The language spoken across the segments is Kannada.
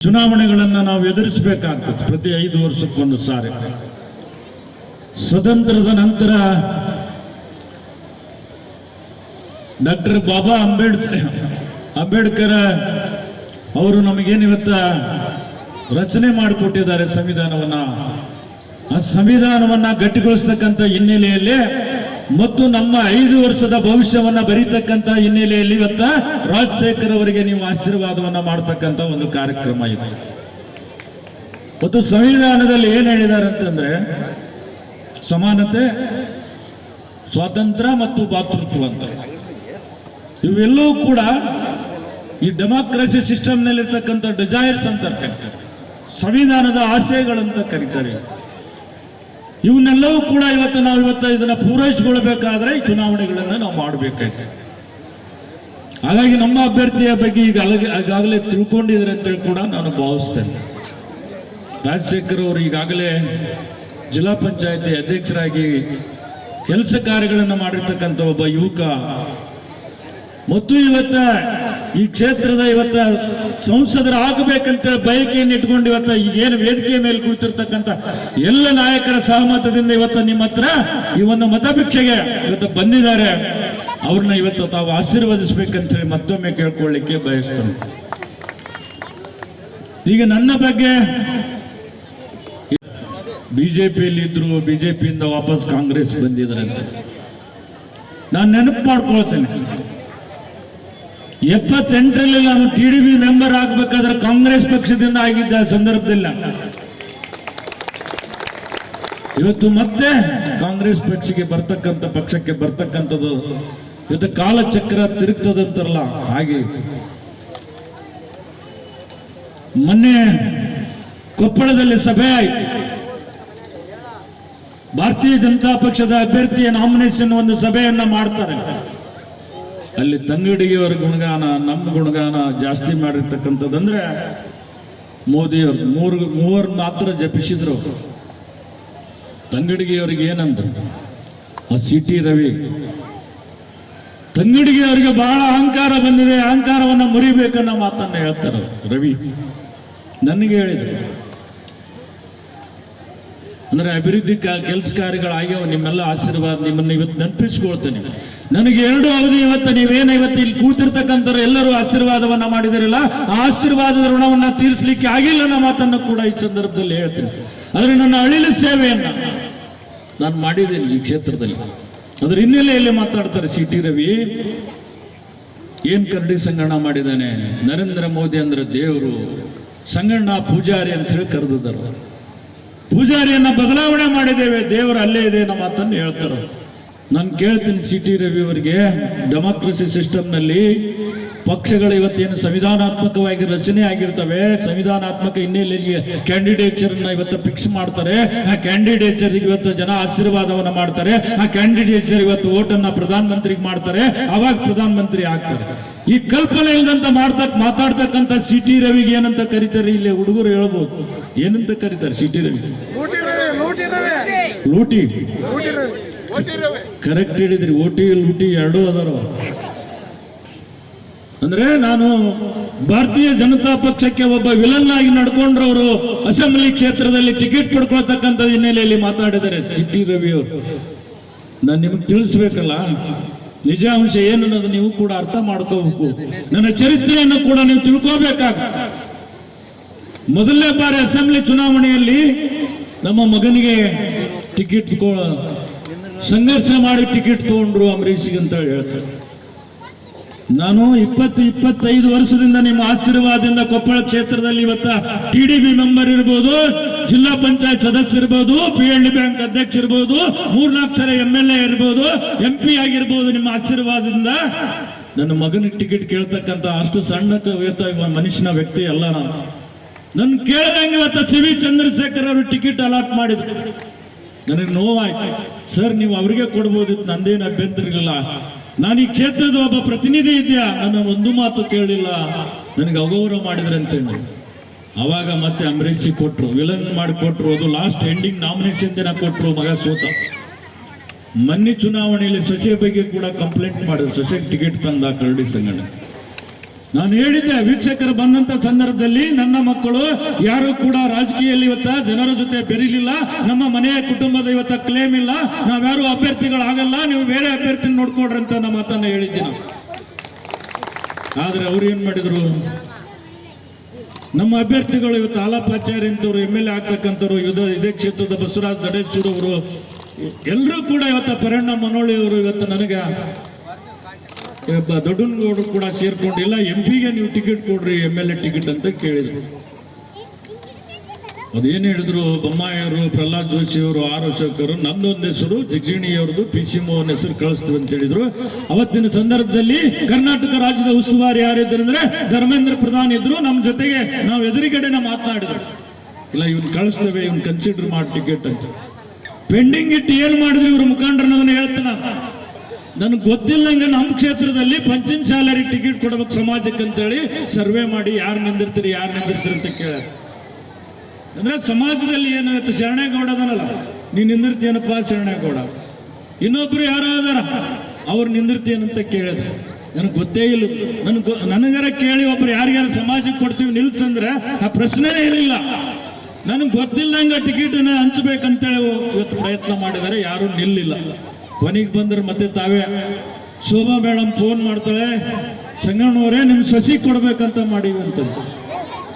ಚುನಾವಣೆಗಳನ್ನು ನಾವು ಎದುರಿಸಬೇಕಾಗ್ತದೆ ಪ್ರತಿ ಐದು ವರ್ಷಕ್ಕೊಂದು ಸಾರಿ. ಸ್ವತಂತ್ರದ ನಂತರ ಡಾಕ್ಟರ್ ಬಾಬಾ ಅಂಬೇಡ್ಕರ್ ಅಂಬೇಡ್ಕರ್ ಅವರು ನಮಗೇನು ಇವತ್ತ ರಚನೆ ಮಾಡಿಕೊಟ್ಟಿದ್ದಾರೆ ಸಂವಿಧಾನವನ್ನ. ಆ ಸಂವಿಧಾನವನ್ನ ಗಟ್ಟಿಗೊಳಿಸ್ತಕ್ಕಂಥ ಹಿನ್ನೆಲೆಯಲ್ಲಿ ಮತ್ತು ನಮ್ಮ ಐದು ವರ್ಷದ ಭವಿಷ್ಯವನ್ನ ಬರೀತಕ್ಕಂತ ಹಿನ್ನೆಲೆಯಲ್ಲಿ ಇವತ್ತ ರಾಜಶೇಖರ್ ಅವರಿಗೆ ನೀವು ಆಶೀರ್ವಾದವನ್ನ ಮಾಡ್ತಕ್ಕಂತ ಒಂದು ಕಾರ್ಯಕ್ರಮ ಇದೆ. ಮತ್ತು ಸಂವಿಧಾನದಲ್ಲಿ ಏನು ಹೇಳಿದ್ದಾರೆ ಅಂತಂದ್ರೆ ಸಮಾನತೆ, ಸ್ವಾತಂತ್ರ್ಯ ಮತ್ತು ಭಾತೃತ್ವ ಅಂತ. ಇವೆಲ್ಲವೂ ಕೂಡ ಈ ಡೆಮಾಕ್ರಸಿ ಸಿಸ್ಟಮ್ನಲ್ಲಿರ್ತಕ್ಕಂಥ ಡಿಸೈರ್ಸ್ ಅಂತ ಕರಿತಾರೆ ಸಂವಿಧಾನದ ಆಶಯಗಳಂತ ಕರೀತಾರೆ. ಇವನ್ನೆಲ್ಲವೂ ಕೂಡ ಇವತ್ತು ನಾವು ಇವತ್ತು ಇದನ್ನು ಪೂರೈಸಿಕೊಳ್ಬೇಕಾದ್ರೆ ಚುನಾವಣೆಗಳನ್ನು ನಾವು ಮಾಡಬೇಕಾಯ್ತು. ಹಾಗಾಗಿ ನಮ್ಮ ಅಭ್ಯರ್ಥಿಯ ಬಗ್ಗೆ ಈಗ ಈಗಾಗಲೇ ತಿಳ್ಕೊಂಡಿದ್ರೆ ಅಂತೇಳಿ ಕೂಡ ನಾನು ಭಾವಿಸ್ತೇನೆ ರಾಜಶೇಖರ್ ಅವರು ಈಗಾಗಲೇ ಜಿಲ್ಲಾ ಪಂಚಾಯತಿ ಅಧ್ಯಕ್ಷರಾಗಿ ಕೆಲಸ ಕಾರ್ಯಗಳನ್ನು ಮಾಡಿರ್ತಕ್ಕಂಥ ಒಬ್ಬ ಯುವಕ. ಮತ್ತು ಇವತ್ತ ಈ ಕ್ಷೇತ್ರದ ಇವತ್ತ ಸಂಸದರ ಆಗಬೇಕಂತ ಬಯಕೆಯನ್ನು ಇಟ್ಕೊಂಡು ಇವತ್ತ ಈಗೇನು ವೇದಿಕೆ ಮೇಲೆ ಕುಳಿತಿರ್ತಕ್ಕಂಥ ಎಲ್ಲ ನಾಯಕರ ಸಹಮತದಿಂದ ಇವತ್ತ ನಿಮ್ಮ ಹತ್ರ ಈ ಒಂದು ಮತಭಿಕ್ಷೆಗೆ ಇವತ್ತು ಬಂದಿದ್ದಾರೆ. ಅವ್ರನ್ನ ಇವತ್ತು ತಾವು ಆಶೀರ್ವದಿಸ್ಬೇಕಂತ ಹೇಳಿ ಮತ್ತೊಮ್ಮೆ ಕೇಳ್ಕೊಳ್ಳಿಕ್ಕೆ ಬಯಸ್ತೇನೆ. ಈಗ ನನ್ನ ಬಗ್ಗೆ ಬಿಜೆಪಿಯಲ್ಲಿ ಇದ್ರು, ಬಿಜೆಪಿಯಿಂದ ವಾಪಸ್ ಕಾಂಗ್ರೆಸ್ ಬಂದಿದ್ರಂತೆ. ನಾನು ನೆನಪು ಮಾಡ್ಕೊಳ್ತೇನೆ. ಎಪ್ಪತ್ತೆಂಟರಲ್ಲಿ ನಾನು ಟಿ ಡಿ ಬಿ ಮೆಂಬರ್ ಆಗ್ಬೇಕಾದ್ರೆ ಕಾಂಗ್ರೆಸ್ ಪಕ್ಷದಿಂದ ಆಗಿದ್ದ ಸಂದರ್ಭದಲ್ಲ. ಇವತ್ತು ಮತ್ತೆ ಕಾಂಗ್ರೆಸ್ ಪಕ್ಷಕ್ಕೆ ಬರ್ತಕ್ಕಂಥ ಪಕ್ಷಕ್ಕೆ ಬರ್ತಕ್ಕಂಥದ್ದು ಇವತ್ತು ಕಾಲಚಕ್ರ ತಿರುಗ್ತದಂತಾರಲ್ಲ ಹಾಗೆ. ಮೊನ್ನೆ ಕೊಪ್ಪಳದಲ್ಲಿ ಸಭೆ ಆಯಿತು. ಭಾರತೀಯ ಜನತಾ ಪಕ್ಷದ ಅಭ್ಯರ್ಥಿಯ ನಾಮಿನೇಷನ್ ಒಂದು ಸಭೆಯನ್ನ ಮಾಡ್ತಾರೆ. ಅಲ್ಲಿ ತಂಗಡಿಗೆಯವರ ಗುಣಗಾನ, ನಮ್ಮ ಗುಣಗಾನ ಜಾಸ್ತಿ ಮಾಡಿರ್ತಕ್ಕಂಥದ್ದಂದ್ರೆ ಮೋದಿಯವರು. ಮೂರು, ಮೂವರು ಮಾತ್ರ ಜಪಿಸಿದ್ರು. ತಂಗಡಿಗೆಯವ್ರಿಗೆ ಏನಂದ್ರು? ಆ ಸಿ ಟಿ ರವಿ ತಂಗಡಿಗೆಯವರಿಗೆ ಬಹಳ ಅಹಂಕಾರ ಬಂದಿದೆ, ಅಹಂಕಾರವನ್ನ ಮುರಿಬೇಕನ್ನೋ ಮಾತನ್ನ ಹೇಳ್ತಾರೆ ರವಿ, ನನಗೆ ಹೇಳಿದ್ರು. ಅಂದ್ರೆ ಅಭಿವೃದ್ಧಿ ಕೆಲಸ ಕಾರ್ಯಗಳಾಗ್ಯಾವ, ನಿಮ್ಮೆಲ್ಲ ಆಶೀರ್ವಾದ ನಿಮ್ಮನ್ನ ಇವತ್ತು ನೆನಪಿಸ್ಕೊಳ್ತೇನೆ. ನನಗೆ ಎರಡು ಅವಧಿ ಇವತ್ತು, ನೀವೇನು ಇವತ್ತು ಇಲ್ಲಿ ಕೂತಿರ್ತಕ್ಕಂಥವ್ರು ಎಲ್ಲರೂ ಆಶೀರ್ವಾದವನ್ನ ಮಾಡಿದಿರಲ್ಲ ಆಶೀರ್ವಾದದ ಋಣವನ್ನ ತೀರಿಸಲಿಕ್ಕೆ ಆಗಿಲ್ಲ ಅನ್ನೋ ಮಾತನ್ನು ಕೂಡ ಈ ಸಂದರ್ಭದಲ್ಲಿ ಹೇಳ್ತೀನಿ. ಆದರೆ ನನ್ನ ಅಳಿಲ ಸೇವೆಯನ್ನ ನಾನು ಮಾಡಿದ್ದೇನೆ ಈ ಕ್ಷೇತ್ರದಲ್ಲಿ. ಅದರ ಹಿನ್ನೆಲೆಯಲ್ಲಿ ಮಾತಾಡ್ತಾರೆ ಸಿ. ಟಿ. ರವಿ, ಏನ್ ಕರಡಿ ಸಂಗಣ್ಣ ಮಾಡಿದ್ದಾನೆ? ನರೇಂದ್ರ ಮೋದಿ ಅಂದ್ರೆ ದೇವರು, ಸಂಗಣ್ಣ ಪೂಜಾರಿ ಅಂತ ಹೇಳಿ ಕರೆದಿದ್ದಾರೆ. ಪೂಜಾರಿಯನ್ನ ಬದಲಾವಣೆ ಮಾಡಿದ್ದೇವೆ, ದೇವರು ಅಲ್ಲೇ ಇದೆ ನಮ್ಮ ಮಾತನ್ನು ಹೇಳ್ತಾರೆ. ನಾನು ಕೇಳ್ತೀನಿ ಸಿ ಟಿ ರವಿ ಅವರಿಗೆ, ಡೆಮಾಕ್ರಸಿ ಸಿಸ್ಟಮ್ನಲ್ಲಿ ಪಕ್ಷಗಳು ಇವತ್ತೇನು ಸಂವಿಧಾನಾತ್ಮಕವಾಗಿ ರಚನೆ ಆಗಿರ್ತವೆ ಸಂವಿಧಾನಾತ್ಮಕ ಹಿನ್ನೆಲೆಯಲ್ಲಿ ಕ್ಯಾಂಡಿಡೇಚರ್ ಇವತ್ತು ಫಿಕ್ಸ್ ಮಾಡ್ತಾರೆ. ಆ ಕ್ಯಾಂಡಿಡೇಚರ್ ಇವತ್ತು ಜನ ಆಶೀರ್ವಾದವನ್ನ ಮಾಡ್ತಾರೆ. ಆ ಕ್ಯಾಂಡಿಡೇಚರ್ ಇವತ್ತು ಓಟನ್ನ ಪ್ರಧಾನ ಮಂತ್ರಿಗೆ ಮಾಡ್ತಾರೆ. ಅವಾಗ ಪ್ರಧಾನ ಮಂತ್ರಿ ಆಗ್ತಾರೆ. ಈ ಕಲ್ಪನೆ ಇಲ್ಲದಂತ ಮಾಡ್ತಕ್ ಮಾತಾಡ್ತಕ್ಕಂತ ಸಿ ಟಿ ರವಿಗೆ ಏನಂತ ಕರೀತಾರೆ? ಇಲ್ಲಿ ಹುಡುಗರು ಹೇಳ್ಬೋದು. ಏನಂತ ಕರೀತಾರೆ ಸಿ ಟಿ ರವಿ? ಲೂಟಿ. ಕರೆಕ್ಟ್ ಹೇಳಿದ್ರಿ. ಓಟಿ ಲೂಟಿ ಎರಡೂ ಅದಾರ ಅಂದ್ರೆ ನಾನು ಭಾರತೀಯ ಜನತಾ ಪಕ್ಷಕ್ಕೆ ಒಬ್ಬ ವಿಲನ್ ಆಗಿ ನಡ್ಕೊಂಡ್ರವರು ಅಸೆಂಬ್ಲಿ ಕ್ಷೇತ್ರದಲ್ಲಿ ಟಿಕೆಟ್ ಪಡ್ಕೊಳ್ತಕ್ಕಂಥ ಹಿನ್ನೆಲೆಯಲ್ಲಿ ಮಾತಾಡಿದ್ದಾರೆ ಸಿಟಿ ರವಿ ಅವರು ನಾನು ನಿಮಗೆ ತಿಳಿಸ್ಬೇಕಲ್ಲ? ನಿಜಾಂಶ ಏನು ಅನ್ನೋದು ನೀವು ಕೂಡ ಅರ್ಥ ಮಾಡ್ಕೋಬೇಕು. ನನ್ನ ಚರಿತ್ರೆಯನ್ನು ಕೂಡ ನೀವು ತಿಳ್ಕೋಬೇಕಾಗ. ಮೊದಲನೇ ಬಾರಿ ಅಸೆಂಬ್ಲಿ ಚುನಾವಣೆಯಲ್ಲಿ ನಮ್ಮ ಮಗನಿಗೆ ಟಿಕೆಟ್ ಸಂಘರ್ಷ ಮಾಡಿ ಟಿಕೆಟ್ ತಗೊಂಡ್ರು ಅಂಬರೀಷ್ಗೆ ಅಂತ ಹೇಳ್ತಾರೆ. ನಾನು ಇಪ್ಪತ್ತು ಇಪ್ಪತ್ತೈದು ವರ್ಷದಿಂದ ನಿಮ್ಮ ಆಶೀರ್ವಾದದಿಂದ ಕೊಪ್ಪಳ ಕ್ಷೇತ್ರದಲ್ಲಿ ಇವತ್ತ ಟಿ ಡಿ ಬಿ ಮೆಂಬರ್ ಇರ್ಬೋದು, ಜಿಲ್ಲಾ ಪಂಚಾಯತ್ ಸದಸ್ಯ ಇರ್ಬೋದು ಪಿ ಎಲ್ ಡಿ ಬ್ಯಾಂಕ್ ಅಧ್ಯಕ್ಷ ಇರ್ಬೋದು, ಮೂರ್ನಾಲ್ಕು ಸಲ ಎಂ ಎಲ್ ಎ ಇರ್ಬೋದು ಎಂ ಪಿ ಆಗಿರ್ಬೋದು ನಿಮ್ಮ ಆಶೀರ್ವಾದದಿಂದ. ನನ್ನ ಮಗನಿಗೆ ಟಿಕೆಟ್ ಕೇಳ್ತಕ್ಕಂಥ ಅಷ್ಟು ಸಣ್ಣ ಮನುಷ್ಯನ ವ್ಯಕ್ತಿ ಅಲ್ಲ ನಾನು. ನನ್ ಕೇಳ್ದಂಗೆ ಇವತ್ತ ಸಿ ವಿ ಚಂದ್ರಶೇಖರ್ ಅವರು ಟಿಕೆಟ್ ಅಲಾಟ್ ಮಾಡಿದ್ರು. ನನಗೆ ನೋವಾಯ್ತು. ಸರ್ ನೀವು ಅವರಿಗೆ ಕೊಡ್ಬೋದಿತ್ತು, ನಂದೇನು ಅಭ್ಯಂತರ ನಾನು ಈ ಕ್ಷೇತ್ರದ ಒಬ್ಬ ಪ್ರತಿನಿಧಿ ಇದೆಯಾ? ನನ್ನ ಒಂದು ಮಾತು ಕೇಳಲಿಲ್ಲ ನನಗೆ ಅಗೌರವ ಮಾಡಿದ್ರೆ ಅಂತೇಳಿ. ಅವಾಗ ಮತ್ತೆ ಅಂಬರೀಷ್ ಕೊಟ್ರು, ವಿಲನ್ ಮಾಡಿ ಕೊಟ್ರು, ಅದು ಲಾಸ್ಟ್ ಎಂಡಿಂಗ್ ನಾಮಿನೇಷನ್ ದಿನ ಕೊಟ್ರು ಮಗ ಸೋತ. ಮೊನ್ನೆ ಚುನಾವಣೆಯಲ್ಲಿ ಸೊಸೆ ಬಗ್ಗೆ ಕೂಡ ಕಂಪ್ಲೇಂಟ್ ಮಾಡಿದ್ರು. ಸೊಸೆಗೆ ಟಿಕೆಟ್ ತಂದ ಕರಡಿ ಸಂಗಣ್ಣ ನಾನು ಹೇಳಿದ್ದೆ, ವೀಕ್ಷಕರು ಬಂದಂತ ಸಂದರ್ಭದಲ್ಲಿ ನನ್ನ ಮಕ್ಕಳು ಯಾರು ಕೂಡ ರಾಜಕೀಯದಲ್ಲಿ ಇವತ್ತ ಜನರ ಜೊತೆ ಬೆರೀಲಿಲ್ಲ. ನಮ್ಮ ಮನೆಯ ಕುಟುಂಬದ ಇವತ್ತ ಕ್ಲೇಮ್ ಇಲ್ಲ. ನಾವ್ಯಾರು ಅಭ್ಯರ್ಥಿಗಳಾಗಲ್ಲ, ನೀವು ಬೇರೆ ಅಭ್ಯರ್ಥಿ ನೋಡ್ಕೊಡ್ರಿ ಅಂತ ನಮ್ಮ ಮಾತನ್ನ ಹೇಳಿದ್ದೆ ನಾವು. ಆದ್ರೆ ಅವ್ರು ಏನ್ ಮಾಡಿದ್ರು? ನಮ್ಮ ಅಭ್ಯರ್ಥಿಗಳು ಇವತ್ತು ಆಲಾಪಾಚಾರ್ಯ ಅಂತವ್ರು ಎಂ ಎಲ್ ಎ ಆಗ್ತಕ್ಕಂಥವ್ರು, ಯುದ್ಧ ಇದೇ ಕ್ಷೇತ್ರದ ಬಸವರಾಜ್ ದಡೇಶ್ವರವರು ಎಲ್ಲರೂ ಕೂಡ ಇವತ್ತ ಪರಿಣಾಮ ಮನೋಳಿ ಅವರು ಇವತ್ತು ನನಗೆ ದೊಡ್ಡನಗೌಡರು ಕೂಡ ಸೇರ್ಕೊಂಡಿಲ್ಲ. ಎಂ ಪಿಗೆ ನೀವು ಟಿಕೆಟ್ ಕೊಡ್ರಿ ಎಂ ಎಲ್ ಎ ಟಿಕೆಟ್ ಅಂತ ಕೇಳಿದ್ರು. ಅದೇನು ಹೇಳಿದ್ರು? ಬೊಮ್ಮಾಯಿಯವರು, ಪ್ರಹ್ಲಾದ್ ಜೋಶಿ ಅವರು ಆರ್ ಅಶೋಕರು, ನಂದೊಂದು ಹೆಸರು, ಜಗಜಿಣಿಯವ್ರದ್ದು ಪಿ ಸಿ ಮೋಹನ್ ಹೆಸರು ಕಳಿಸ್ತೀವಿ ಅಂತ ಹೇಳಿದ್ರು. ಅವತ್ತಿನ ಸಂದರ್ಭದಲ್ಲಿ ಕರ್ನಾಟಕ ರಾಜ್ಯದ ಉಸ್ತುವಾರಿ ಯಾರಿದ್ರು ಅಂದ್ರೆ ಧರ್ಮೇಂದ್ರ ಪ್ರಧಾನ್ ಇದ್ರು. ನಮ್ಮ ಜೊತೆಗೆ ನಾವು ಎದುರುಗಡೆನ ಮಾತನಾಡಿದ್ರು. ಇಲ್ಲ, ಇವ್ನು ಕಳಿಸ್ತೇವೆ, ಇವ್ನು ಕನ್ಸಿಡರ್ ಮಾಡಿ ಟಿಕೆಟ್ ಅಂತ. ಪೆಂಡಿಂಗ್ ಇಟ್ಟು ಏನ್ ಮಾಡಿದ್ರು ಇವ್ರ ಮುಖಂಡರನ್ನ ಹೇಳ್ತಾನ. ನನಗೆ ಗೊತ್ತಿಲ್ಲಂಗೆ ನಮ್ಮ ಕ್ಷೇತ್ರದಲ್ಲಿ ಪಂಚಮ ಸ್ಯಾಲರಿ ಟಿಕೆಟ್ ಕೊಡ್ಬೇಕು ಸಮಾಜಕ್ಕೆ ಅಂತೇಳಿ ಸರ್ವೆ ಮಾಡಿ ಯಾರು ನಿಂದಿರ್ತೀರಿ ಯಾರು ನಿಂದಿರ್ತೀರಿ ಅಂತ ಕೇಳ. ಅಂದ್ರೆ ಸಮಾಜದಲ್ಲಿ ಏನಾಗುತ್ತೆ ಶರಣೇಗೌಡ ಅದನಲ್ಲ. ನೀನ್ ನಿಂದಿರ್ತೀಯನಪ್ಪ ಶರಣೇಗೌಡ? ಇನ್ನೊಬ್ರು ಯಾರೋ ಅದಾರ, ಅವ್ರು ನಿಂದಿರ್ತೀಯನಂತ ಕೇಳಿದ್ರು. ನನಗೆ ಗೊತ್ತೇ ಇಲ್ಲ. ನನಗೆ ನನಗಾರ ಕೇಳಿ ಒಬ್ರು ಯಾರಿಗಾರ ಸಮಾಜಕ್ಕೆ ಕೊಡ್ತೀವಿ ನಿಲ್ಸಂದ್ರೆ ಆ ಪ್ರಶ್ನೆನೇ ಇರಲಿಲ್ಲ. ನನಗೆ ಗೊತ್ತಿಲ್ಲಂಗ ಟಿಕೆಟನ್ನು ಹಂಚ್ಬೇಕಂತೇಳಿ ಇವತ್ತು ಪ್ರಯತ್ನ ಮಾಡಿದರೆ ಯಾರೂ ನಿಲ್ಲಿಲ್ಲ. ಕೊನೆಗೆ ಬಂದ್ರೆ ಮತ್ತೆ ತಾವೇ, ಶೋಭಾ ಮೇಡಮ್ ಫೋನ್ ಮಾಡ್ತಾಳೆ ಸಂಗಣ್ಣವರೇ ನಿಮ್ ಸಸಿ ಕೊಡ್ಬೇಕಂತ ಮಾಡೀವಿ ಅಂತಂದು.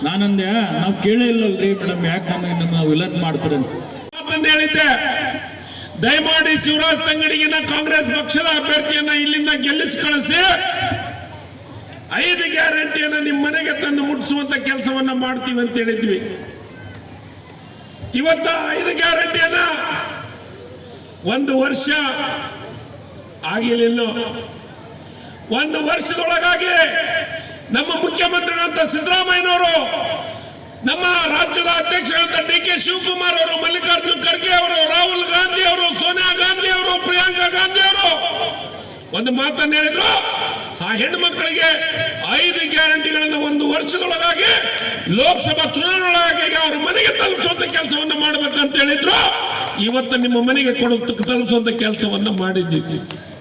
ನಾನಂದೆ, ನಾವು ಕೇಳೇ ಇಲ್ಲಲ್ರಿ ಮೇಡಮ್ ಯಾಕೆ ನಮಗೆ ನಮ್ಮ ವಿಲನ್ ಮಾಡ್ತಾರೆ ಅಂತ. ಹೇಳಿದ್ದೆ, ದಯಮಾಡಿ ಶಿವರಾಜ್ ತಂಗಡಿಗಿನ ಕಾಂಗ್ರೆಸ್ ಪಕ್ಷದ ಅಭ್ಯರ್ಥಿಯನ್ನ ಇಲ್ಲಿಂದ ಗೆಲ್ಲಿಸಿ ಕಳಿಸಿ. ಐದು ಗ್ಯಾರಂಟಿಯನ್ನ ನಿಮ್ಮ ಮನೆಗೆ ತಂದು ಮುಟ್ಟಿಸುವಂತ ಕೆಲಸವನ್ನ ಮಾಡ್ತೀವಿ ಅಂತ ಹೇಳಿದ್ವಿ. ಇವತ್ತ ಐದು ಗ್ಯಾರಂಟಿಯನ್ನ ಒಂದು ವರ್ಷ ಆಗಿಲಿಲ್ಲ ಒಂದು ವರ್ಷದೊಳಗಾಗಿ ನಮ್ಮ ಮುಖ್ಯಮಂತ್ರಿಗಳಂತ ಸಿದ್ದರಾಮಯ್ಯನವರು, ನಮ್ಮ ರಾಜ್ಯದ ಅಧ್ಯಕ್ಷರಂತ ಡಿ ಕೆ ಶಿವಕುಮಾರ್ ಅವರು, ಮಲ್ಲಿಕಾರ್ಜುನ್ ಖರ್ಗೆ ಅವರು, ರಾಹುಲ್ ಗಾಂಧಿ ಅವರು, ಸೋನಿಯಾ ಗಾಂಧಿ ಅವರು, ಪ್ರಿಯಾಂಕಾ ಗಾಂಧಿ ಅವರು ಒಂದು ಮಾತನ್ನು ಹೇಳಿದ್ರು, ಆ ಹೆಣ್ಣು ಹೆಣ್ಮಕ್ಳಿಗೆ ಐದು ಗ್ಯಾರಂಟಿಗಳನ್ನು ಒಂದು ವರ್ಷದೊಳಗಾಗಿ ಲೋಕಸಭಾ ಚುನಾವಣೆಯೊಳಗಾಗಿ ಅವ್ರ ಮನೆಗೆ ತಲುಪಿಸುವಂತ ಮಾಡಬೇಕು ಅಂತ ಹೇಳಿದ್ರು. ಇವತ್ತು ನಿಮ್ಮ ಮನೆಗೆ ಕೊಡ ತಲುಪಿಸುವಂತ ಕೆಲಸವನ್ನು ಮಾಡಿದ್ದೀವಿ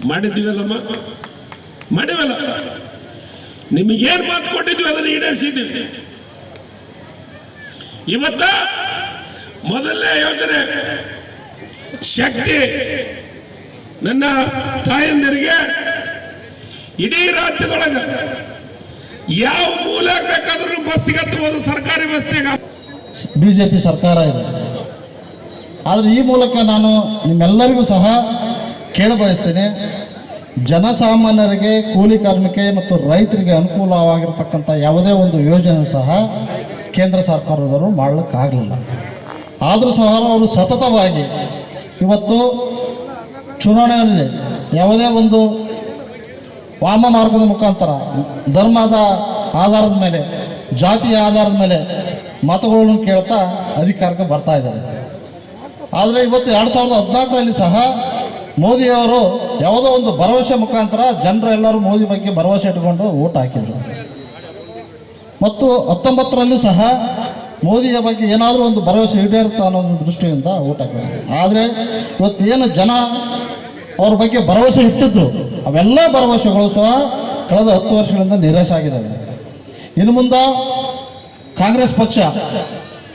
ಮಾಡಿದ್ದೀವಲ್ಲಮ್ಮ? ಮಾಡಿವಲ್ಲ? ನಿಮಗೇನ್ ಮಾತು ಕೊಟ್ಟಿದ್ವಿ ಅದನ್ನು ಈಡೇರಿಸಿದ್ದೀವಿ. ಇವತ್ತ ಮೊದಲನೇ ಯೋಜನೆ, ಶಕ್ತಿ ನನ್ನ ತಾಯಂದಿರಿಗೆ ಇಡೀ ರಾಜ್ಯದೊಳಗ ಯಾವ ಮೂಲ ಬೇಕಾದ್ರೂ ಬಸ್ ಹತ್ತಬಹುದು ಸರ್ಕಾರಿ ಬಸ್ನಾಗ ಬಿಜೆಪಿ ಸರ್ಕಾರ ಇದೆ. ಆದರೆ ಈ ಮೂಲಕ ನಾನು ನಿಮ್ಮೆಲ್ಲರಿಗೂ ಸಹ ಕೇಳಬಯಸ್ತೇನೆ, ಜನಸಾಮಾನ್ಯರಿಗೆ, ಕೂಲಿ ಕಾರ್ಮಿಕೆ ಮತ್ತು ರೈತರಿಗೆ ಅನುಕೂಲವಾಗಿರ್ತಕ್ಕಂಥ ಯಾವುದೇ ಒಂದು ಯೋಜನೆ ಸಹ ಕೇಂದ್ರ ಸರ್ಕಾರದವರು ಮಾಡಲಿಕ್ಕಾಗಲಿಲ್ಲ. ಆದರೂ ಸಹ ಅವರು ಸತತವಾಗಿ ಇವತ್ತು ಚುನಾವಣೆಯಲ್ಲಿ ಯಾವುದೇ ಒಂದು ವಾಮ ಮಾರ್ಗದ ಮುಖಾಂತರ ಧರ್ಮದ ಆಧಾರದ ಮೇಲೆ, ಜಾತಿಯ ಆಧಾರದ ಮೇಲೆ ಮತಗಳನ್ನು ಕೇಳ್ತಾ ಅಧಿಕಾರಕ್ಕೆ ಬರ್ತಾ ಇದ್ದಾರೆ. ಆದರೆ ಇವತ್ತು ಎರಡು ಸಾವಿರದ ಹದಿನಾಲ್ಕರಲ್ಲಿ ಸಹ ಮೋದಿಯವರು ಯಾವುದೋ ಒಂದು ಭರವಸೆ ಮುಖಾಂತರ ಜನರೆಲ್ಲರೂ ಮೋದಿ ಬಗ್ಗೆ ಭರವಸೆ ಇಟ್ಟುಕೊಂಡು ಓಟ್ ಹಾಕಿದರು. ಮತ್ತು ಹತ್ತೊಂಬತ್ತರಲ್ಲೂ ಸಹ ಮೋದಿಯ ಬಗ್ಗೆ ಏನಾದರೂ ಒಂದು ಭರವಸೆ ಈಡೇರುತ್ತೆ ಅನ್ನೋ ಒಂದು ದೃಷ್ಟಿಯಿಂದ ಓಟ್ ಹಾಕಿದ್ರು. ಆದರೆ ಇವತ್ತು ಏನು ಜನ ಅವ್ರ ಬಗ್ಗೆ ಭರವಸೆ ಇಟ್ಟಿದ್ರು. ಅವೆಲ್ಲ ಭರವಸೆಗಳು ಸಹ ಕಳೆದ ಹತ್ತು ವರ್ಷಗಳಿಂದ ನಿರಾಶೆ ಆಗಿದ್ದಾವೆ. ಇನ್ನು ಮುಂದೆ ಕಾಂಗ್ರೆಸ್ ಪಕ್ಷ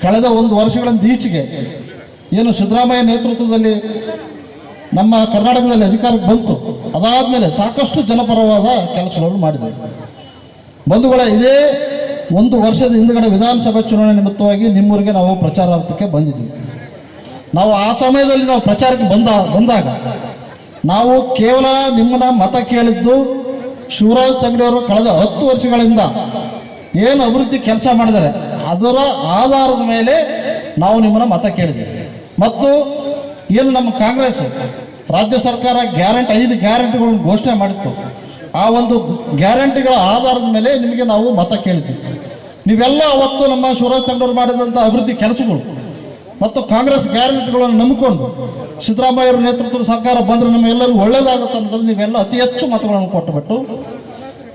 ಕಳೆದ ಒಂದು ವರ್ಷಗಳಿಂದ ಈಚೆಗೆ ಏನು ಸಿದ್ದರಾಮಯ್ಯ ನೇತೃತ್ವದಲ್ಲಿ ನಮ್ಮ ಕರ್ನಾಟಕದಲ್ಲಿ ಅಧಿಕಾರಕ್ಕೆ ಬಂತು. ಅದಾದಮೇಲೆ ಸಾಕಷ್ಟು ಜನಪರವಾದ ಕೆಲಸಗಳನ್ನು ಮಾಡಿದೆ ಬಂಧುಗಳ, ಇದೇ ಒಂದು ವರ್ಷದ ಹಿಂದುಗಡೆ ವಿಧಾನಸಭೆ ಚುನಾವಣೆ ನಿಮಿತ್ತವಾಗಿ ನಿಮ್ಮೂರಿಗೆ ನಾವು ಪ್ರಚಾರಾರ್ಥಕ್ಕೆ ಬಂದಿದ್ವಿ. ನಾವು ಆ ಸಮಯದಲ್ಲಿ ನಾವು ಪ್ರಚಾರಕ್ಕೆ ಬಂದ, ಬಂದಾಗ ನಾವು ಕೇವಲ ನಿಮ್ಮನ್ನ ಮತ ಕೇಳಿದ್ದು ಶಿವರಾಜ್ ತಂಗಡಿಯವರು ಕಳೆದ ಹತ್ತು ವರ್ಷಗಳಿಂದ ಏನು ಅಭಿವೃದ್ಧಿ ಕೆಲಸ ಮಾಡಿದ್ದಾರೆ, ಅದರ ಆಧಾರದ ಮೇಲೆ ನಾವು ನಿಮ್ಮನ್ನ ಮತ ಕೇಳಿದ್ವಿ ಮತ್ತು ಏನು ನಮ್ಮ ಕಾಂಗ್ರೆಸ್ ರಾಜ್ಯ ಸರ್ಕಾರ ಗ್ಯಾರಂಟಿ, ಐದು ಗ್ಯಾರಂಟಿಗಳನ್ನು ಘೋಷಣೆ ಮಾಡಿತ್ತು. ಆ ಒಂದು ಗ್ಯಾರಂಟಿಗಳ ಆಧಾರದ ಮೇಲೆ ನಿಮಗೆ ನಾವು ಮತ ಕೇಳಿದ್ವಿ ನೀವೆಲ್ಲ ಅವತ್ತು ನಮ್ಮ ಶಿವರಾಜ್ ತಂಡವರು ಮಾಡಿದಂಥ ಅಭಿವೃದ್ಧಿ ಕೆಲಸಗಳು ಮತ್ತು ಕಾಂಗ್ರೆಸ್ ಗ್ಯಾರಂಟಿಗಳನ್ನು ನಂಬಿಕೊಂಡು ಸಿದ್ದರಾಮಯ್ಯರ ನೇತೃತ್ವದ ಸರ್ಕಾರ ಬಂದರೆ ನಮ್ಮೆಲ್ಲರಿಗೂ ಒಳ್ಳೇದಾಗುತ್ತೆ ಅನ್ನೋದ್ರಲ್ಲಿ ನೀವೆಲ್ಲ ಅತಿ ಹೆಚ್ಚು ಮತಗಳನ್ನು ಕೊಟ್ಟುಬಿಟ್ಟು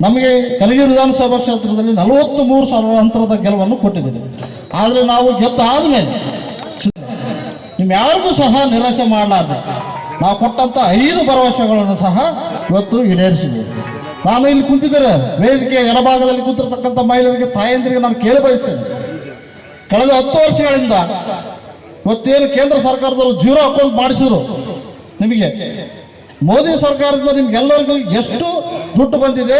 ನಮಗೆ ಕಲಗಿ ವಿಧಾನಸಭಾ ಕ್ಷೇತ್ರದಲ್ಲಿ ನಲವತ್ತು ಮೂರು ಸಾವಿರ ಅಂತರದ ಗೆಲುವನ್ನು ಕೊಟ್ಟಿದ್ದೀರಿ ಆದರೆ ನಾವು ಗೆದ್ದಾದ್ಮೇಲೆ ನಿಮ್ಮ ಯಾರಿಗೂ ಸಹ ನಿರಾಶೆ ಮಾಡಲಾರ್ದೆ. ನಾವು ಕೊಟ್ಟಂಥ ಐದು ಭರವಸೆಗಳನ್ನು ಸಹ ಇವತ್ತು ಈಡೇರಿಸಿದ್ದೀವಿ ನಾನು ಇಲ್ಲಿ ಕುಂತಿದ್ದೇನೆ ವೇದಿಕೆ ಎಡಭಾಗದಲ್ಲಿ ಕುಂತಿರ್ತಕ್ಕಂಥ ಮಹಿಳೆಯರಿಗೆ ತಾಯಂದ್ರಿಗೆ ನಾನು ಕೇಳಿ ಬಯಸ್ತೇನೆ. ಕಳೆದ ಹತ್ತು ವರ್ಷಗಳಿಂದ ಇವತ್ತೇನು ಕೇಂದ್ರ ಸರ್ಕಾರದವರು ಜೀರೋ ಅಕೌಂಟ್ ಮಾಡಿಸಿದ್ರು? ನಿಮಗೆ ಮೋದಿ ಸರ್ಕಾರದಿಂದ ನಿಮ್ಗೆಲ್ಲರಿಗೂ ಎಷ್ಟು ದುಡ್ಡು ಬಂದಿದೆ,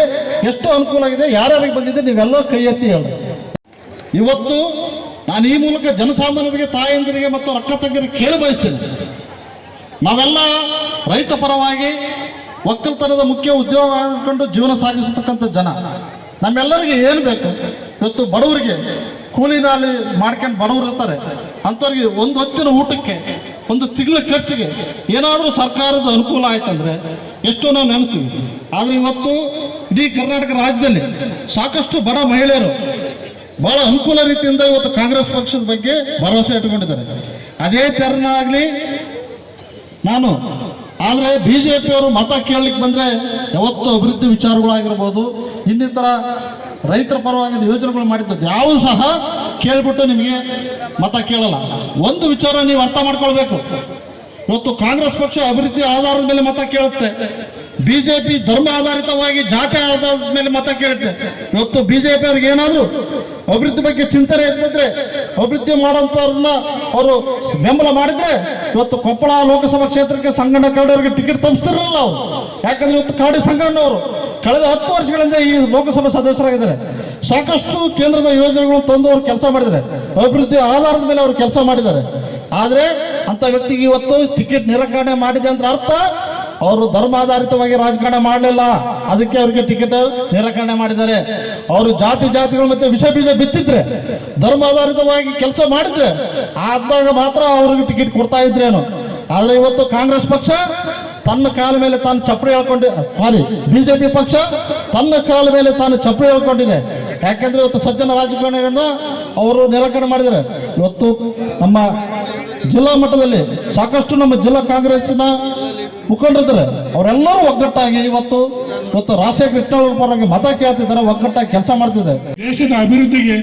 ಎಷ್ಟು ಅನುಕೂಲ ಆಗಿದೆ, ಯಾರ್ಯಾರಿಗೆ ಬಂದಿದೆ, ನೀವೆಲ್ಲರೂ ಕೈ ಎತ್ತಿ ಹೇಳಿ. ಇವತ್ತು ನಾನು ಈ ಮೂಲಕ ಜನಸಾಮಾನ್ಯರಿಗೆ, ತಾಯಂದಿರಿಗೆ ಮತ್ತು ರಕ್ಕ ತಂಗಿರಿಗೆ ಕೇಳಿ ಬಯಸ್ತೇನೆ. ನಾವೆಲ್ಲ ರೈತ ಪರವಾಗಿ ಒಕ್ಕಲ್ತನದ ಮುಖ್ಯ ಉದ್ಯೋಗ ಆಗಿಕೊಂಡು ಜೀವನ ಸಾಗಿಸತಕ್ಕಂಥ ಜನ. ನಮ್ಮೆಲ್ಲರಿಗೆ ಏನು ಬೇಕು? ಇವತ್ತು ಬಡವರಿಗೆ ಕೂಲಿ ನಾಲಿ ಮಾಡ್ಕೊಂಡು ಬಡವರು ಇರ್ತಾರೆ. ಅಂಥವ್ರಿಗೆ ಒಂದು ಹೊತ್ತಿನ ಊಟಕ್ಕೆ, ಒಂದು ತಿಂಗಳ ಖರ್ಚಿಗೆ ಏನಾದರೂ ಸರ್ಕಾರದ ಅನುಕೂಲ ಆಯ್ತಂದ್ರೆ ಎಷ್ಟೋ ನಾವು ನೆನೆಸ್ತೀವಿ. ಆದರೆ ಇವತ್ತು ಇಡೀ ಕರ್ನಾಟಕ ರಾಜ್ಯದಲ್ಲಿ ಸಾಕಷ್ಟು ಬಡ ಮಹಿಳೆಯರು ಬಹಳ ಅನುಕೂಲ ರೀತಿಯಿಂದ ಇವತ್ತು ಕಾಂಗ್ರೆಸ್ ಪಕ್ಷದ ಬಗ್ಗೆ ಭರವಸೆ ಇಟ್ಟುಕೊಂಡಿದ್ದಾರೆ. ಅದೇ ತೆರನಾಗಲಿ ನಾನು, ಆದರೆ ಬಿ ಜೆ ಪಿಯವರು ಮತ ಕೇಳಲಿಕ್ಕೆ ಬಂದರೆ ಯಾವತ್ತು ಅಭಿವೃದ್ಧಿ ವಿಚಾರಗಳಾಗಿರ್ಬೋದು, ಇನ್ನಿತರ ರೈತರ ಪರವಾಗಿ ಯೋಜನೆಗಳು ಮಾಡಿದ್ದದ್ದು ಯಾವುದು ಸಹ ಕೇಳ್ಬಿಟ್ಟು ನಿಮಗೆ ಮತ ಕೇಳಲ್ಲ. ಒಂದು ವಿಚಾರ ನೀವು ಅರ್ಥ ಮಾಡ್ಕೊಳ್ಬೇಕು. ಇವತ್ತು ಕಾಂಗ್ರೆಸ್ ಪಕ್ಷ ಅಭಿವೃದ್ಧಿ ಆಧಾರದ ಮೇಲೆ ಮತ ಕೇಳುತ್ತೆ. ಬಿಜೆಪಿ ಧರ್ಮ ಆಧಾರಿತವಾಗಿ ಜಾತಿ ಆಧಾರದ ಮೇಲೆ ಮತ ಕೇಳುತ್ತೆ. ಇವತ್ತು ಬಿಜೆಪಿ ಅವ್ರಿಗೆ ಏನಾದರೂ ಅಭಿವೃದ್ಧಿ ಬಗ್ಗೆ ಚಿಂತನೆ ಇದ್ದಿದ್ರೆ, ಅಭಿವೃದ್ಧಿ ಮಾಡೋಂಥವ್ರನ್ನ ಅವರು ಬೆಂಬಲ ಮಾಡಿದ್ರೆ ಇವತ್ತು ಕೊಪ್ಪಳ ಲೋಕಸಭಾ ಕ್ಷೇತ್ರಕ್ಕೆ ಸಂಗಣ್ಣ ಕರಡವರಿಗೆ ಟಿಕೆಟ್ ತಪ್ಪಿಸ್ತಿರಲಿಲ್ಲ ಅವರು. ಯಾಕಂದ್ರೆ ಇವತ್ತು ಕಾಡಿ ಸಂಗಣ್ಣವರು. ಕಳೆದ ಹತ್ತು ವರ್ಷಗಳಿಂದ ಈ ಲೋಕಸಭಾ ಸದಸ್ಯರಾಗಿದ್ದಾರೆ. ಸಾಕಷ್ಟು ಕೇಂದ್ರದ ಯೋಜನೆಗಳನ್ನು ತಂದು ಅವರು ಕೆಲಸ ಮಾಡಿದ್ದಾರೆ. ಅಭಿವೃದ್ಧಿ ಆಧಾರದ ಮೇಲೆ ಅವರು ಕೆಲಸ ಮಾಡಿದ್ದಾರೆ. ಆದರೆ ಅಂತ ವ್ಯಕ್ತಿಗೆ ಇವತ್ತು ಟಿಕೆಟ್ ನಿರಾಕರಣೆ ಮಾಡಿದೆ ಅಂದ್ರೆ ಅರ್ಥ, ಅವರು ಧರ್ಮಾಧಾರಿತವಾಗಿ ರಾಜಕಾರಣ ಮಾಡಲಿಲ್ಲ. ಅದಕ್ಕೆ ಅವರಿಗೆ ಟಿಕೆಟ್ ನಿರಾಕರಣೆ ಮಾಡಿದ್ದಾರೆ. ಅವರು ಜಾತಿ, ಜಾತಿಗಳು ಮತ್ತೆ ವಿಷ ಬೀಜ ಬಿತ್ತಿದ್ರೆ, ಧರ್ಮಾಧಾರಿತವಾಗಿ ಕೆಲಸ ಮಾಡಿದ್ರೆ, ಆದಾಗ ಮಾತ್ರ ಅವ್ರಿಗೆ ಟಿಕೆಟ್ ಕೊಡ್ತಾ ಇದ್ರೇನು. ಆದ್ರೆ ಇವತ್ತು ಕಾಂಗ್ರೆಸ್ ಪಕ್ಷ ತನ್ನ ಕಾಲ ಮೇಲೆ ತಾನು ಚಪ್ಪರಿ ಹೇಳ್ಕೊಂಡು ಸಾರಿ ಬಿಜೆಪಿ ಪಕ್ಷ ತನ್ನ ಕಾಲ ಮೇಲೆ ತಾನು ಚಪ್ಪರಿ ಹೇಳ್ಕೊಂಡಿದೆ. ಯಾಕೆಂದ್ರೆ ಇವತ್ತು ಸಜ್ಜನ ರಾಜಕಾರಣಿಗಳನ್ನ ಅವರು ನಿರಾಕರಣೆ ಮಾಡಿದ್ದಾರೆ. ಇವತ್ತು ನಮ್ಮ ಜಿಲ್ಲಾ ಮಟ್ಟದಲ್ಲಿ ಸಾಕಷ್ಟು ನಮ್ಮ ಜಿಲ್ಲಾ ಕಾಂಗ್ರೆಸ್ನ ಮುಖಂಡರಿದ್ದಾರೆ. ಅವರೆಲ್ಲರೂ ಒಗ್ಗಟ್ಟಾಗಿ ಇವತ್ತು ಇವತ್ತು ರಾಜಶೇಖರ ಕೃಷ್ಣ ಪರವಾಗಿ ಮತ ಕೇಳ್ತಿದ್ದಾರೆ, ಒಗ್ಗಟ್ಟಾಗಿ ಕೆಲಸ ಮಾಡ್ತಿದ್ದಾರೆ. ದೇಶದ ಅಭಿವೃದ್ಧಿಗೆ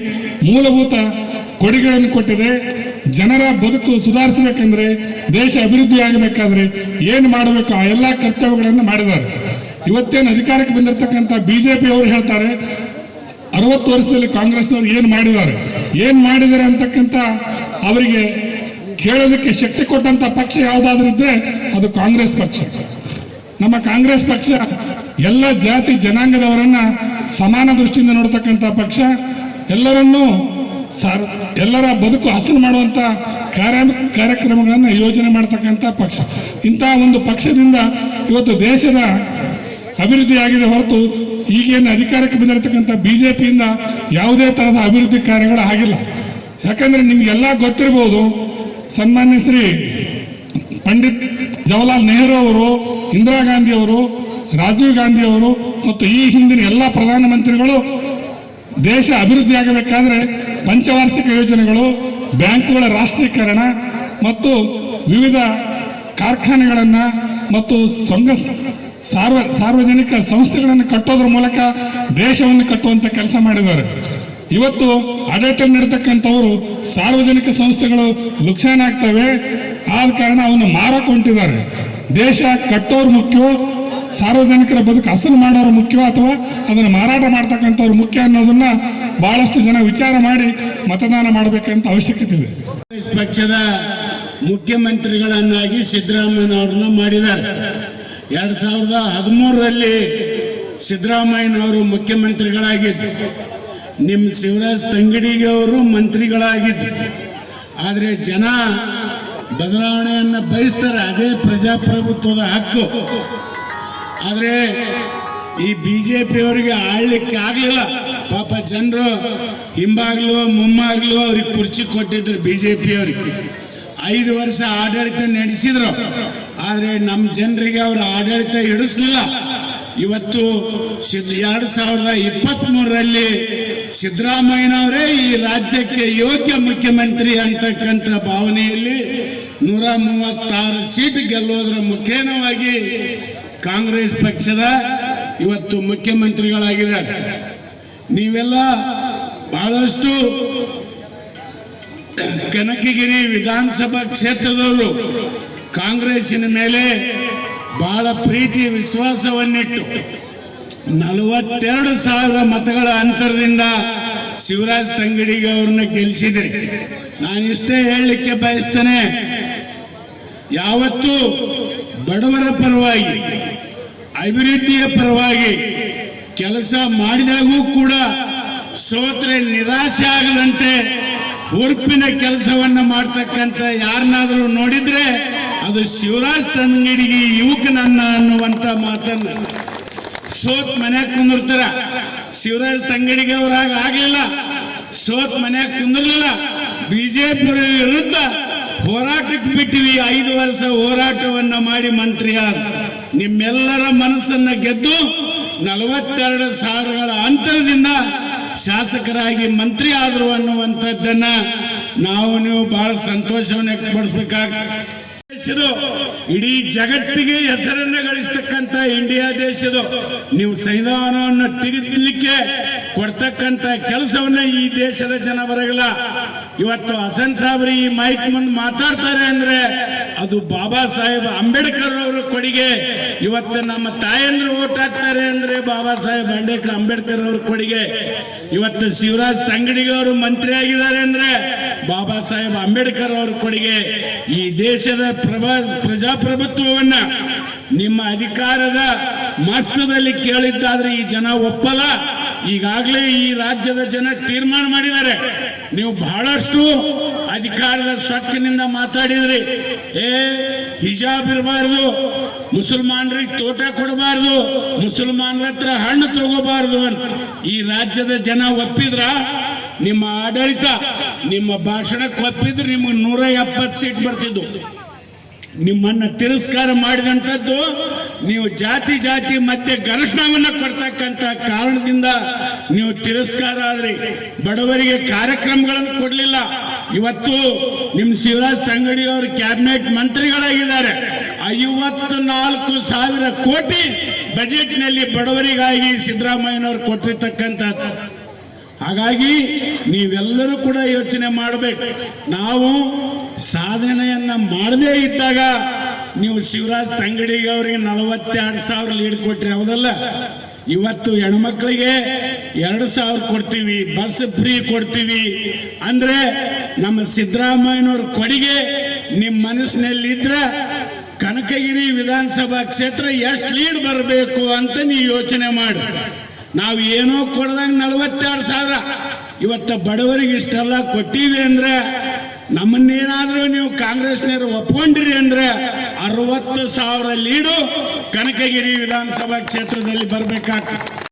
ಮೂಲಭೂತ ಕೊಡುಗೆಗಳನ್ನು ಕೊಟ್ಟಿದೆ. ಜನರ ಬದುಕು ಸುಧಾರಿಸಬೇಕಂದ್ರೆ, ದೇಶ ಅಭಿವೃದ್ಧಿ ಆಗಬೇಕಾದ್ರೆ ಏನು ಮಾಡಬೇಕು, ಆ ಎಲ್ಲ ಕರ್ತವ್ಯಗಳನ್ನು ಮಾಡಿದ್ದಾರೆ. ಇವತ್ತೇನು ಅಧಿಕಾರಕ್ಕೆ ಬಂದಿರತಕ್ಕಂಥ ಬಿಜೆಪಿ ಅವರು ಹೇಳ್ತಾರೆ, ಅರವತ್ತು ವರ್ಷದಲ್ಲಿ ಕಾಂಗ್ರೆಸ್ನವರು ಏನು ಮಾಡಿದ್ದಾರೆ? ಏನು ಮಾಡಿದ್ದಾರೆ ಅಂತಕ್ಕಂಥ ಅವರಿಗೆ ಕೇಳೋದಕ್ಕೆ ಶಕ್ತಿ ಕೊಟ್ಟಂಥ ಪಕ್ಷ ಯಾವುದಾದ್ರೂ ಇದ್ರೆ ಅದು ಕಾಂಗ್ರೆಸ್ ಪಕ್ಷ. ನಮ್ಮ ಕಾಂಗ್ರೆಸ್ ಪಕ್ಷ ಎಲ್ಲ ಜಾತಿ ಜನಾಂಗದವರನ್ನ ಸಮಾನ ದೃಷ್ಟಿಯಿಂದ ನೋಡ್ತಕ್ಕಂಥ ಪಕ್ಷ. ಎಲ್ಲರನ್ನೂ ಸಾರ್, ಎಲ್ಲರ ಬದುಕು ಹಸನು ಮಾಡುವಂತ ಕಾರ್ಯ ಕಾರ್ಯಕ್ರಮಗಳನ್ನು ಯೋಜನೆ ಮಾಡ್ತಕ್ಕಂಥ ಪಕ್ಷ. ಇಂತಹ ಒಂದು ಪಕ್ಷದಿಂದ ಇವತ್ತು ದೇಶದ ಅಭಿವೃದ್ಧಿ ಆಗಿದೆ ಹೊರತು ಈಗೇನು ಅಧಿಕಾರಕ್ಕೆ ಬಂದಿರತಕ್ಕಂಥ ಪಿಯಿಂದ ಯಾವುದೇ ತರಹದ ಅಭಿವೃದ್ಧಿ ಕಾರ್ಯಗಳು ಆಗಿಲ್ಲ. ಯಾಕಂದ್ರೆ ನಿಮ್ಗೆಲ್ಲ ಗೊತ್ತಿರಬಹುದು ಸನ್ಮಾನ್ಯ ಶ್ರೀ ಪಂಡಿತ್ ಜವಾಹರ್ಲಾಲ್ ನೆಹರು ಅವರು, ಇಂದಿರಾ ಗಾಂಧಿ ಅವರು, ರಾಜೀವ್ ಗಾಂಧಿ ಅವರು ಮತ್ತು ಈ ಹಿಂದಿನ ಎಲ್ಲ ಪ್ರಧಾನಮಂತ್ರಿಗಳು ದೇಶ ಅಭಿವೃದ್ಧಿ ಆಗಬೇಕಾದ್ರೆ ಪಂಚವಾರ್ಷಿಕ ಯೋಜನೆಗಳು, ಬ್ಯಾಂಕುಗಳ ರಾಷ್ಟ್ರೀಕರಣ ಮತ್ತು ವಿವಿಧ ಕಾರ್ಖಾನೆಗಳನ್ನು ಮತ್ತು ಸಂಘ ಸಾರ್ವ, ಸಾರ್ವಜನಿಕ ಸಂಸ್ಥೆಗಳನ್ನು ಕಟ್ಟೋದ್ರ ಮೂಲಕ ದೇಶವನ್ನು ಕಟ್ಟುವಂತ ಕೆಲಸ ಮಾಡಿದ್ದಾರೆ. ಇವತ್ತು ಆಡಳಿತ ನೀಡತಕ್ಕಂಥವರು ಸಾರ್ವಜನಿಕ ಸಂಸ್ಥೆಗಳು ನುಕ್ಸಾನ್ ಆಗ್ತವೆ. ಆದ ಕಾರಣ ಅವನ್ನು ಮಾರಕ್ಕೆ ದೇಶ ಕಟ್ಟೋರು ಮುಖ್ಯವೋ ಸಾರ್ವಜನಿಕರ ಬದುಕು ಅಸಲು ಮಾಡೋರು ಮುಖ್ಯವೋ ಅಥವಾ ಅದನ್ನು ಮಾರಾಟ ಮಾಡ್ತಕ್ಕಂಥವ್ರು ಮುಖ್ಯ ಅನ್ನೋದನ್ನ ಬಹಳಷ್ಟು ಜನ ವಿಚಾರ ಮಾಡಿ ಮತದಾನ ಮಾಡಬೇಕಂತ ಅವಶ್ಯಕತೆ ಇದೆ. ಪಕ್ಷದ ಮುಖ್ಯಮಂತ್ರಿಗಳನ್ನಾಗಿ ಸಿದ್ದರಾಮಯ್ಯನವ್ರನ್ನ ಮಾಡಿದ್ದಾರೆ. ಎರಡ್ ಸಾವಿರದ ಹದಿಮೂರರಲ್ಲಿ ಸಿದ್ದರಾಮಯ್ಯನವರು ಮುಖ್ಯಮಂತ್ರಿಗಳಾಗಿದ್ದು ನಿಮ್ಮ ಶಿವರಾಜ್ ತಂಗಡಿಗೆ ಅವರು ಮಂತ್ರಿಗಳಾಗಿದ್ದು ಆದರೆ ಜನ ಬದಲಾವಣೆಯನ್ನು ಬಯಸ್ತಾರೆ, ಅದೇ ಪ್ರಜಾಪ್ರಭುತ್ವದ ಹಕ್ಕು. ಆದರೆ ಈ ಬಿ ಜೆ ಪಿಯವರಿಗೆ ಆಳ್ಲಿಕ್ಕೆ ಆಗಲಿಲ್ಲ. ಪಾಪ ಜನರು, ಹಿಂಬಾಗ್ಲು ಮುಮ್ಮಾಗ್ಲು ಅವ್ರಿಗೆ ಕುರ್ಚಿ ಕೊಟ್ಟಿದ್ರು ಬಿ ಜೆ ಪಿಯವ್ರಿಗೆ ಐದು ವರ್ಷ ಆಡಳಿತ ನಡೆಸಿದ್ರು. ಆದರೆ ನಮ್ಮ ಜನರಿಗೆ ಅವರು ಆಡಳಿತ ಇಡಿಸ್ಲಿಲ್ಲ ಇವತ್ತು ಎರಡು ಸಾವಿರದ ಇಪ್ಪತ್ತ್ ಮೂರರಲ್ಲಿ ಸಿದ್ದರಾಮಯ್ಯನವರೇ ಈ ರಾಜ್ಯಕ್ಕೆ ಯೋಗ್ಯ ಮುಖ್ಯಮಂತ್ರಿ ಅಂತಕ್ಕಂಥ ಭಾವನೆಯಲ್ಲಿ ನೂರ ಮೂವತ್ತಾರು ಸೀಟ್ ಗೆಲ್ಲೋದ್ರ ಮುಖೇನವಾಗಿ ಕಾಂಗ್ರೆಸ್ ಪಕ್ಷದ ಇವತ್ತು ಮುಖ್ಯಮಂತ್ರಿಗಳಾಗಿದ್ದಾರೆ. ನೀವೆಲ್ಲ ಬಹಳಷ್ಟು ಕನಕಗಿರಿ ವಿಧಾನಸಭಾ ಕ್ಷೇತ್ರದವರು, ಕಾಂಗ್ರೆಸ್ಸಿನ ಮೇಲೆ ಬಹಳ ಪ್ರೀತಿ ವಿಶ್ವಾಸವನ್ನಿಟ್ಟು ನಲವತ್ತೆರಡು ಸಾವಿರ ಮತಗಳ ಅಂತರದಿಂದ ಶಿವರಾಜ್ ತಂಗಡಿಗೆ ಅವ್ರನ್ನ ಗೆಲ್ಲಿಸಿದ್ರಿ ನಾನು ಇಷ್ಟೇ ಹೇಳಲಿಕ್ಕೆ ಬಯಸ್ತೇನೆ, ಯಾವತ್ತೂ ಬಡವರ ಪರವಾಗಿ, ಅಭಿವೃದ್ಧಿಯ ಪರವಾಗಿ ಕೆಲಸ ಮಾಡಿದಾಗೂ ಕೂಡ ಸೋತ್ರೆ ನಿರಾಶೆ ಆಗದಂತೆ ಉರ್ಪಿನ ಕೆಲಸವನ್ನ ಮಾಡ್ತಕ್ಕಂಥ ಯಾರನ್ನಾದರೂ ನೋಡಿದ್ರೆ ಅದು ಶಿವರಾಜ್ ತಂಗಡಿಗೆ ಯುವಕನನ್ನ ಅನ್ನುವಂಥ ಮಾತನ್ನ. ಸೋತ್ ಮನ್ಯಾಗ ಕುಂದಿರ್ತಾರ. ಶಿವರಾಜ್ ತಂಗಡಿಗೆ ಅವ್ರಾಗ ಆಗ್ಲಿಲ್ಲ. ಸೋತ್ ಮನ್ಯಾಗ ಕುಂದಿರ್ಲಿಲ್ಲ. ಬಿಜೆಪಿ ವಿರುದ್ಧ ಹೋರಾಟಕ್ಕೆ ಬಿಟ್ಟಿವಿ. ಐದು ವರ್ಷ ಹೋರಾಟವನ್ನ ಮಾಡಿ ಮಂತ್ರಿಯಾದ ನಿಮ್ಮೆಲ್ಲರ ಮನಸ್ಸನ್ನ ಗೆದ್ದು ನಲವತ್ತೆರಡು ಸಾವಿರಗಳ ಅಂತರದಿಂದ ಶಾಸಕರಾಗಿ ಮಂತ್ರಿ ಆದರು ಅನ್ನುವಂಥದ್ದನ್ನ ನಾವು ನೀವು ಬಹಳ ಸಂತೋಷವನ್ನು ವ್ಯಕ್ತಪಡಿಸ್ಬೇಕಾಗ್ತದೆ. ಇಡೀ ಜಗತ್ತಿಗೆ ಹೆಸರನ್ನ ಗಳಿಸ್ತಕ್ಕಂಥ ಇಂಡಿಯಾ ದೇಶದ, ನೀವು ಸಂವಿಧಾನವನ್ನು ತೆಗೆದಲಿಕ್ಕೆ ಕೊಡ್ತಕ್ಕಂಥ ಕೆಲಸವನ್ನ ಈ ದೇಶದ ಜನ ಬರಗಲ್ಲ ಇವತ್ತು ಹಸನ್ ಸಾಬ್ರಿ ಈ ಮೈಕ್ ಮುಂದೆ ಮಾತಾಡ್ತಾರೆ ಅಂದ್ರೆ ಅದು ಬಾಬಾ ಸಾಹೇಬ್ ಅಂಬೇಡ್ಕರ್ ಅವರ ಕೊಡುಗೆ. ಇವತ್ತು ನಮ್ಮ ತಾಯಂದ್ರು ಓಟ್ ಹಾಕ್ತಾರೆ ಅಂದ್ರೆ ಬಾಬಾ ಸಾಹೇಬ್ ಅಂಬೇಡ್ಕರ್ ಅಂಬೇಡ್ಕರ್ ಅವ್ರ ಕೊಡುಗೆ. ಇವತ್ತು ಶಿವರಾಜ್ ತಂಗಡಿಗೆ ಅವರು ಮಂತ್ರಿ ಆಗಿದ್ದಾರೆ ಅಂದ್ರೆ ಬಾಬಾ ಸಾಹೇಬ್ ಅಂಬೇಡ್ಕರ್ ಅವ್ರ ಕೊಡುಗೆ. ಈ ದೇಶದ ಪ್ರಭಾ, ಪ್ರಜಾಪ್ರಭುತ್ವವನ್ನ ನಿಮ್ಮ ಅಧಿಕಾರದ ಮಾಸ್ತದಲ್ಲಿ ಕೇಳಿದ್ದಾದ್ರೆ ಈ ಜನ ಒಪ್ಪಲ್ಲ. ಈಗಾಗಲೇ ಈ ರಾಜ್ಯದ ಜನ ತೀರ್ಮಾನ ಮಾಡಿದ್ದಾರೆ. ನೀವು ಬಹಳಷ್ಟು ಅಧಿಕಾರದ ಸೊಕ್ಕಿನಿಂದ ಮಾತಾಡಿದ್ರಿ. ಏ, ಹಿಜಾಬ್ ಇರಬಾರ್ದು, ಮುಸಲ್ಮಾನರಿಗೆ ತೋಟ ಕೊಡಬಾರ್ದು, ಮುಸಲ್ಮಾನರ ಹತ್ರ ಹಣ್ಣು ತಗೋಬಾರ್ದು ಅಂತ ಈ ರಾಜ್ಯದ ಜನ ಒಪ್ಪಿದ್ರ? ನಿಮ್ಮ ಆಡಳಿತ, ನಿಮ್ಮ ಭಾಷಣಕ್ಕೆ ಒಪ್ಪಿದ್ರೆ ನಿಮ್ಗೆ ನೂರ ಎಪ್ಪತ್ತು ಸೀಟ್ ಬರ್ತಿದ್ದು. ನಿಮ್ಮನ್ನ ತಿರಸ್ಕಾರ ಮಾಡಿದಂಥದ್ದು ನೀವು ಜಾತಿ ಜಾತಿ ಮತ್ತೆ ಘರ್ಷಣವನ್ನ ಕೊಡ್ತಕ್ಕಂಥ ಕಾರಣದಿಂದ ನೀವು ತಿರಸ್ಕಾರ ಆದ್ರಿ. ಬಡವರಿಗೆ ಕಾರ್ಯಕ್ರಮಗಳನ್ನು ಕೊಡಲಿಲ್ಲ. ಇವತ್ತು ನಿಮ್ಮ ಶಿವರಾಜ್ ತಂಗಡಿ ಅವರು ಕ್ಯಾಬಿನೆಟ್ ಮಂತ್ರಿಗಳಾಗಿದ್ದಾರೆ. ಐವತ್ತು ನಾಲ್ಕು ಸಾವಿರ ಕೋಟಿ ಬಜೆಟ್ನಲ್ಲಿ ಬಡವರಿಗಾಗಿ ಸಿದ್ದರಾಮಯ್ಯನವರು ಕೊಟ್ಟಿರ್ತಕ್ಕಂಥದ್ದು. ಹಾಗಾಗಿ ನೀವೆಲ್ಲರೂ ಕೂಡ ಯೋಚನೆ ಮಾಡಬೇಕು. ನಾವು ಸಾಧನೆಯನ್ನ ಮಾಡದೇ ಇದ್ದಾಗ ನೀವು ಶಿವರಾಜ್ ತಂಗಡಿಗೆ ಅವ್ರಿಗೆ ನಲವತ್ತೆರಡು ಸಾವಿರ ಲೀಡ್ ಕೊಟ್ರಿ, ಹೌದಲ್ಲ? ಇವತ್ತು ಹೆಣ್ಮಕ್ಳಿಗೆ ಎರಡು ಸಾವಿರ ಕೊಡ್ತೀವಿ, ಬಸ್ ಫ್ರೀ ಕೊಡ್ತೀವಿ. ಅಂದ್ರೆ ನಮ್ಮ ಸಿದ್ದರಾಮಯ್ಯನವ್ರ ಕೊಡುಗೆ ನಿಮ್ಮ ಮನಸ್ಸಿನಲ್ಲಿದ್ರೆ ಕನಕಗಿರಿ ವಿಧಾನಸಭಾ ಕ್ಷೇತ್ರ ಎಷ್ಟು ಲೀಡ್ ಬರಬೇಕು ಅಂತ ನೀವು ಯೋಚನೆ ಮಾಡಿ. ನಾವು ಏನೋ ಕೊಡ್ದಂಗೆ ನಲವತ್ತೆರಡು ಸಾವಿರ. ಇವತ್ತು ಬಡವರಿಗೆ ಇಷ್ಟೆಲ್ಲ ಕೊಟ್ಟಿವಿ ಅಂದ್ರೆ ನಮ್ಮನ್ನೇನಾದರೂ ನೀವು ಕಾಂಗ್ರೆಸ್ನವ್ರು ಒಪ್ಕೊಂಡಿರಿ ಅಂದ್ರೆ ಅರವತ್ತು ಸಾವಿರ ಲೀಡು ಕನಕಗಿರಿ ವಿಧಾನಸಭಾ ಕ್ಷೇತ್ರದಲ್ಲಿ ಬರ್ಬೇಕಾಗ್ತದೆ.